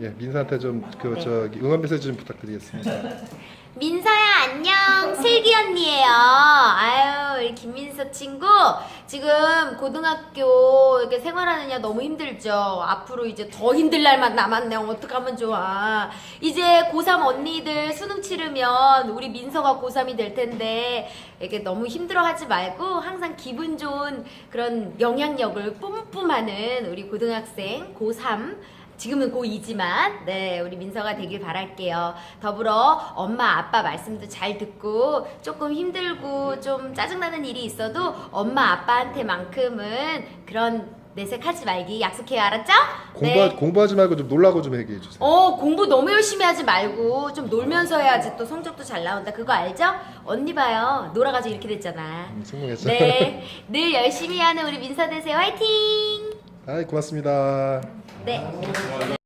예, 민서한테 좀그 네. 저기 응원 메시지 좀 부탁드리겠습니다. 민서야 안녕. 슬기 언니예요. 아유 우리 김민서 친구. 지금 고등학교 이렇게 생활하느냐 너무 힘들죠. 앞으로 이제 더 힘들 날만 남았네. 어떡하면 좋아. 이제 고3 언니들 수능 치르면 우리 민서가 고3이 될 텐데 이렇게 너무 힘들어하지 말고 항상 기분 좋은 그런 영향력을 뿜뿜하는 우리 고등학생 고3 지금은 고2지만 네 우리 민서가 되길 바랄게요. 더불어 엄마 아빠 말씀도 잘 듣고 조금 힘들고 좀 짜증나는 일이 있어도 엄마 아빠한테만큼은 그런 내색하지 말기 약속해요 알았죠? 공부 공부하지 말고 좀 놀라고 좀 얘기해 주세요. 어 공부 너무 열심히 하지 말고 좀 놀면서 해야지 또 성적도 잘 나온다 그거 알죠? 언니 봐요 놀아가지고 이렇게 됐잖아. 음, 성공했죠. 네늘 열심히 하는 우리 민서 되세요 화이팅! 아, 고맙습니다. 네.